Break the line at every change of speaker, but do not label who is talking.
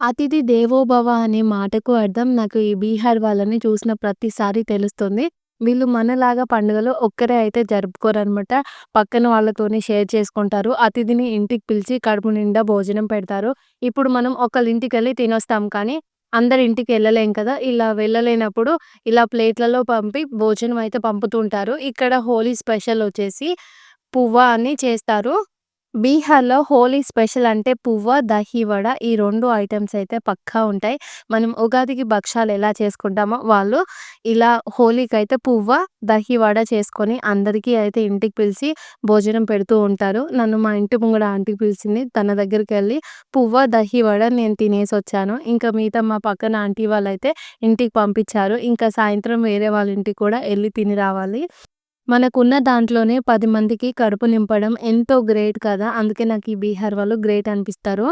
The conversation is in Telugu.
అతిథి దేవోభవ అనే మాటకు అర్థం నాకు ఈ బీహార్ వాళ్ళని చూసిన ప్రతిసారి తెలుస్తుంది. వీళ్ళు మనలాగా పండుగలు ఒక్కరే అయితే జరుపుకోరనమాట. పక్కన వాళ్ళతోనే షేర్ చేసుకుంటారు. అతిథిని ఇంటికి పిలిచి కడుపు నిండా భోజనం పెడతారు. ఇప్పుడు మనం ఒకళ్ళ ఇంటికెళ్ళి తినొస్తాం కానీ, అందరి ఇంటికి వెళ్ళలేం కదా! ఇలా వెళ్ళలేనప్పుడు ఇలా ప్లేట్‌లలో పంపి భోజనం అయితే పంపుతుంటారు ఇక్కడ హోలీ స్పెషల్ వచ్చేసి పువ్వ అని చేస్తారు. బీహార్‌లో హోలీ స్పెషల్ అంటే పువ్వ, దహి వడ ఈ రెండు ఐటమ్స్ అయితే పక్కా ఉంటాయి. మనం ఉగాదికి భక్షాలు ఎలా చేసుకుంటామో వాళ్ళు ఇలా హోలీకి అయితే పువ్వ, దహి వడ చేసుకొని అందరికీ అయితే ఇంటికి పిలిచి భోజనం పెడుతూ ఉంటారు. నన్ను మా ఇంటి ముంగడ ఆంటీ పిలిచింది. తన దగ్గరికి వెళ్ళి పువ్వ, దహి వడ నేను తినేసొచ్చాను. ఇంకా మిగతా మా పక్కన ఆంటీ వాళ్ళైతే ఇంటికి పంపించారు. ఇంకా సాయంత్రం వేరే వాళ్ళ ఇంటికి కూడా వెళ్ళి తిని రావాలి. మనకున్న దాంట్లోనే పది మందికి కడుపు నింపడం ఎంతో గ్రేట్ కదా! అందుకే నాకు ఈ బీహార్ వాళ్ళు గ్రేట్ అనిపిస్తారు.